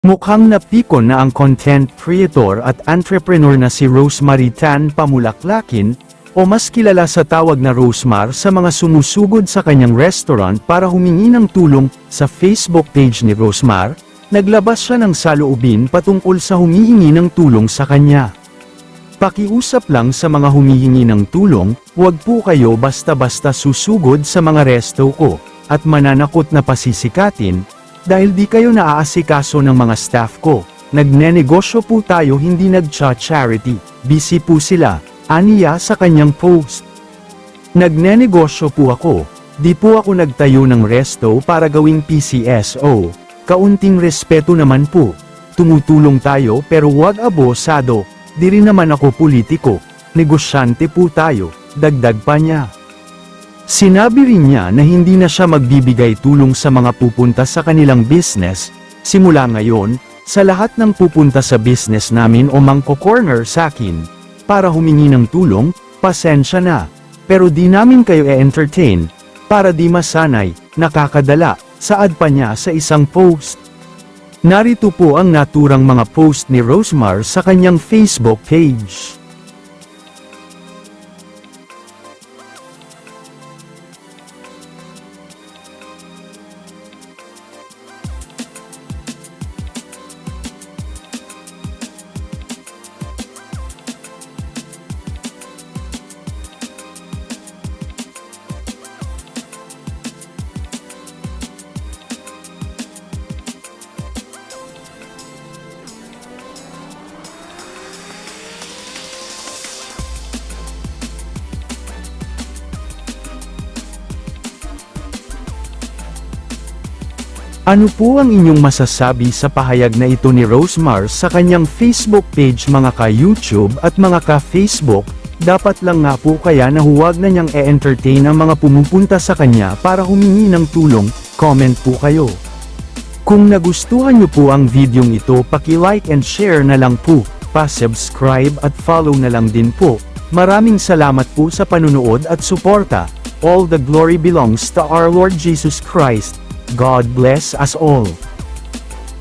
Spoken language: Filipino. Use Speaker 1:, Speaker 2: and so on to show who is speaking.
Speaker 1: Mukhang napikon na ang content creator at entrepreneur na si Rosemary Tan Pamulaklakin, o mas kilala sa tawag na Rosemar sa mga sumusugod sa kanyang restaurant para humingi ng tulong sa Facebook page ni Rosemar, naglabas siya ng saloobin patungkol sa humihingi ng tulong sa kanya. Pakiusap lang sa mga humihingi ng tulong, huwag po kayo basta-basta susugod sa mga resto ko, at mananakot na pasisikatin, dahil di kayo naaasikaso ng mga staff ko. Nagnenegosyo po tayo hindi nagcha-charity, busy po sila, aniya sa kanyang post. Nagnenegosyo po ako, di po ako nagtayo ng resto para gawing PCSO, kaunting respeto naman po. Tumutulong tayo pero wag abosado, di rin naman ako politiko, negosyante po tayo, dagdag pa niya. Sinabi rin niya na hindi na siya magbibigay tulong sa mga pupunta sa kanilang business, simula ngayon, sa lahat ng pupunta sa business namin o mangko-corner sa akin, para humingi ng tulong, pasensya na, pero di namin kayo e-entertain, para di masanay, nakakadala, saad pa niya sa isang post. Narito po ang naturang mga post ni Rosemar sa kanyang Facebook page. Ano po ang inyong masasabi sa pahayag na ito ni Rosemar sa kanyang Facebook page mga ka-YouTube at mga ka-Facebook? Dapat lang nga po kaya na huwag na niyang e-entertain ang mga pumupunta sa kanya para humingi ng tulong, comment po kayo. Kung nagustuhan niyo po ang videong ito paki-like and share na lang po, pa-subscribe at follow na lang din po. Maraming salamat po sa panunood at suporta. All the glory belongs to our Lord Jesus Christ. God bless us all.